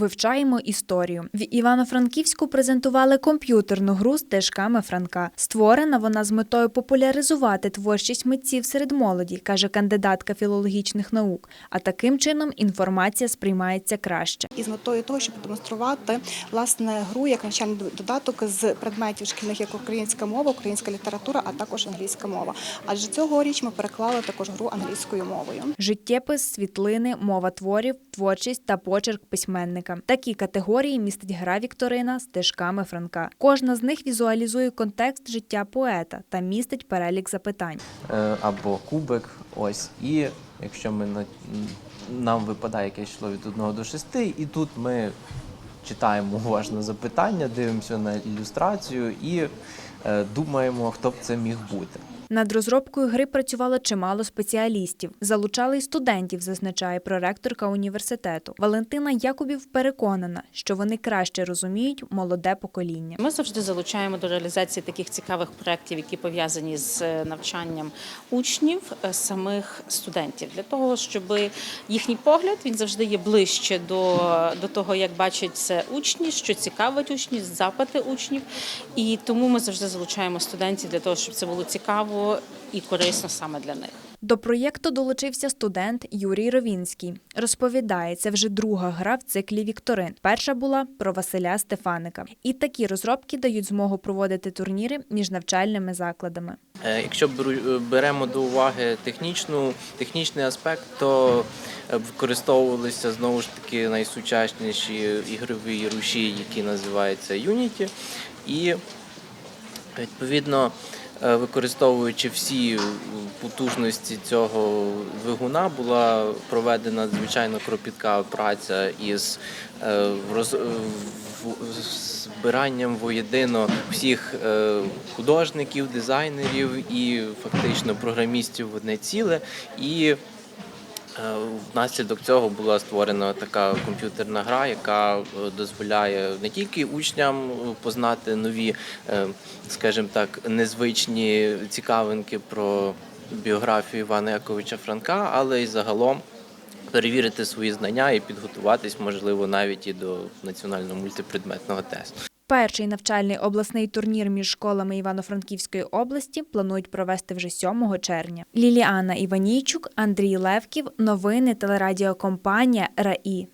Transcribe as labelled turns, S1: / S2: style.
S1: Вивчаємо історію. В Івано-Франківську презентували комп'ютерну гру з стежками Франка. Створена вона з метою популяризувати творчість митців серед молоді, каже кандидатка філологічних наук. А таким чином інформація сприймається краще.
S2: і з метою того, щоб демонструвати власне гру як навчальний додаток з предметів шкільних як українська мова, українська література, а також англійська мова. Адже цьогоріч ми переклали також гру англійською мовою.
S1: Життєпис, світлини, мова творів, творчість та почерк письменника. Такі категорії містить гра Вікторина стежками Франка. Кожна з них візуалізує контекст життя поета та містить перелік запитань.
S3: е, або кубик. Ось. І якщо ми на, нам випадає якесь число від 1 до 6, і тут ми читаємо уважно запитання, дивимося на ілюстрацію і думаємо, хто б це міг бути.
S1: Над розробкою гри працювало чимало спеціалістів. Залучали й студентів, зазначає проректорка університету. Валентина Якубів переконана, що вони краще розуміють молоде покоління.
S4: Ми завжди залучаємо до реалізації таких цікавих проєктів, які пов'язані з е, навчанням учнів, е, самих студентів, для того, щоб їхній погляд він завжди є ближче до, до того, як бачать це учні, що цікавить учнів, запити учнів. І тому ми завжди залучаємо студентів для того, щоб це було цікаво і корисно саме для них.
S1: До проєкту долучився студент Юрій Ровінський. Розповідає, це вже друга гра в циклі Вікторин. Перша була про Василя Стефаника. І такі розробки дають змогу проводити турніри між навчальними закладами.
S3: Е, Якщо беру- беремо до уваги технічну, технічний аспект, то е, використовувалися знову ж таки найсучасніші ігрові руші, які називаються Unity. І відповідно, е, використовуючи всі потужності цього двигуна, була проведена звичайно кропітка праця із е, роз- в- збиранням воєдино всіх е, художників, дизайнерів і фактично програмістів в одне ціле. І Е, Внаслідок цього була створена така комп'ютерна гра, яка е, дозволяє не тільки учням е, познати нові, е, скажімо так, незвичні цікавинки про біографію Івана Яковича Франка, але й загалом перевірити свої знання і підготуватись, можливо, навіть і до національного мультипредметного тесту.
S1: Перший навчальний обласний турнір між школами Івано-Франківської області планують провести вже 7 червня. Ліліана Іванійчук, Андрій Левків. Новини телерадіокомпанія РАІ.